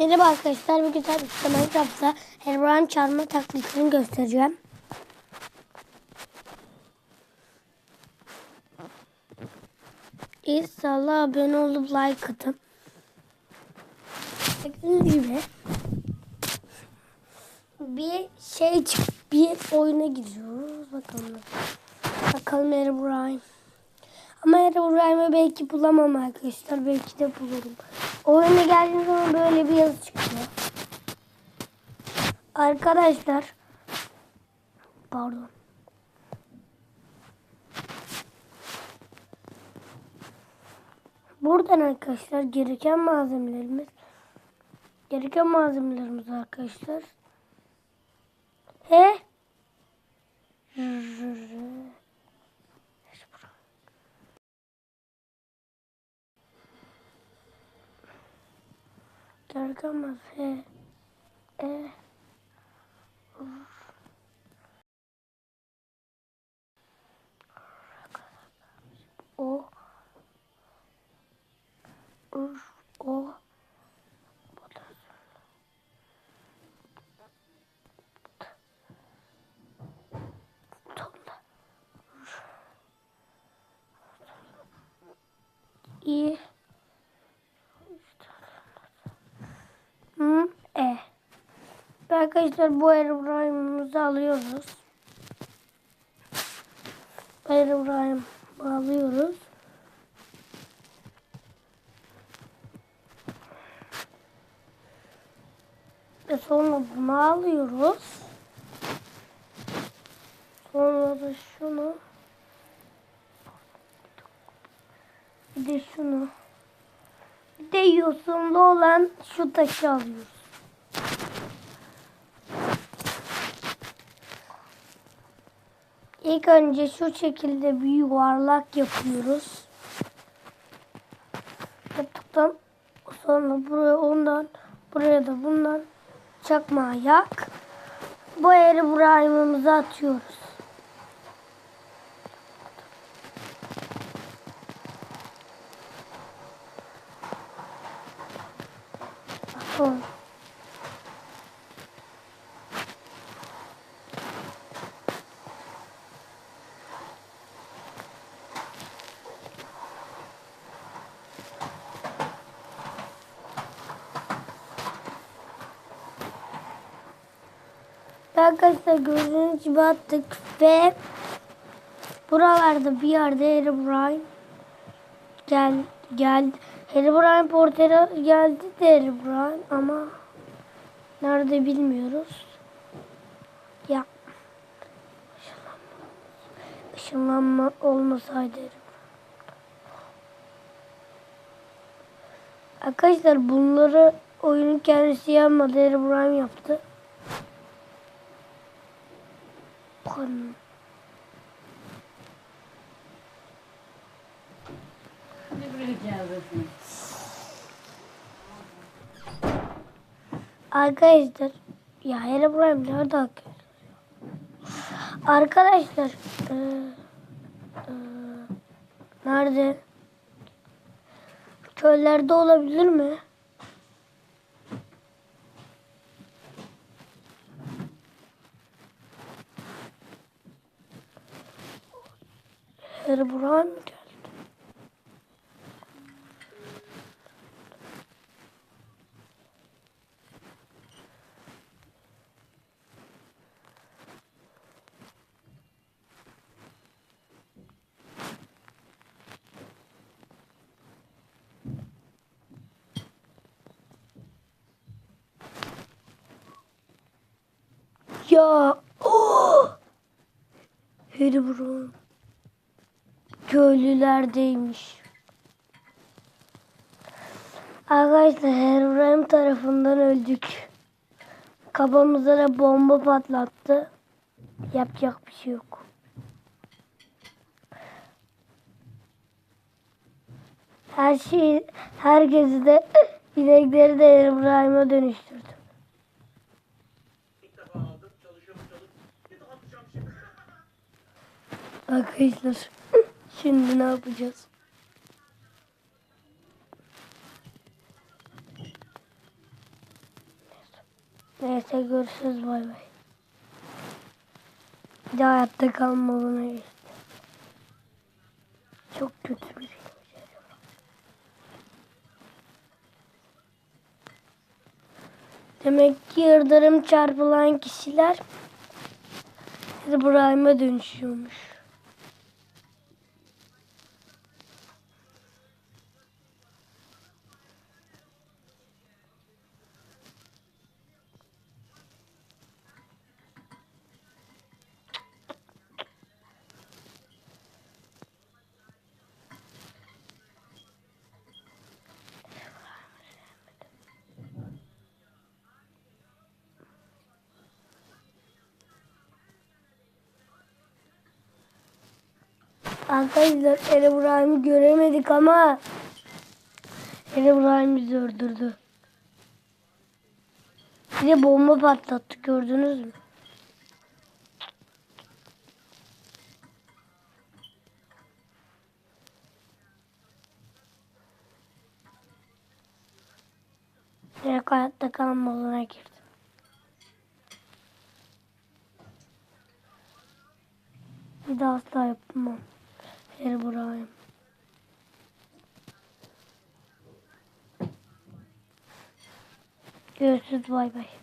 Merhaba arkadaşlar. Bugün tabii Minecraft'ta Herobrine çarpma taklitini göstereceğim. İnşallah abone olup like atın. Gördüğünüz gibi bir şey çık bir oyuna gidiyoruz. Bakalım. Bakalım Herobrine. Ama Herobrine'ı belki bulamam arkadaşlar. Belki de bulurum. Oyuna geldiğim zaman böyle bir yazı çıkıyor. Arkadaşlar. Pardon. Buradan arkadaşlar gereken malzemelerimiz gereken malzemelerimiz arkadaşlar. He? Gereken malzeme. E. O. Ur. O. İyi. Hı, e. Arkadaşlar bu Aerobrime'ımızı alıyoruz. Aerobrime alıyoruz. Ve sonra bunu alıyoruz. Sonra da şunu. Bir de şunu. Bir de yosunlu olan şu taşı alıyoruz. İlk önce şu şekilde bir yuvarlak yapıyoruz. Yaptıktan sonra buraya ondan buraya da bundan çakma yak. Bu eri buraya atıyoruz. Bakalım. Arkadaşlar gördüğünüz gibi attık ve buralarda bir yerde Herobrine gel geldi. Herobrine portere geldi de Herobrine ama nerede bilmiyoruz. Ya ışınlanma, ışınlanma olmasaydı. Arkadaşlar bunları oyunun kendisi yapmadı. Herobrine yaptı. Bakalım. Arkadaşlar ya Herobrine nerede arkadaşlar? Arkadaşlar e, e, nerede? Çöllerde olabilir mi? Herobrine mi geldi? Ya. Oh! Herobrine. Köylülerdeymiş. Arkadaşlar Herobrine tarafından öldük. Kafamıza da bomba patlattı. Yapacak bir şey yok. Her şeyi, herkesi de inekleri de Herobrine'a dönüştürdü. Arkadaşlar şimdi ne yapacağız? Neyse görüşürüz bay bay. Bir daha hayatta kalmalına geçti. Çok kötü bir şey. Demek ki yıldırım çarpılan kişiler İbrahim'e dönüşüyormuş. Arkadaşlar İbrahim'i göremedik ama İbrahim bizi öldürdü. Bir de bomba patlattı gördünüz mü? Direkt hayatta kalma moduna girdim. Bir daha asla yapmam. İbrahim. Görüşürüz bay bay.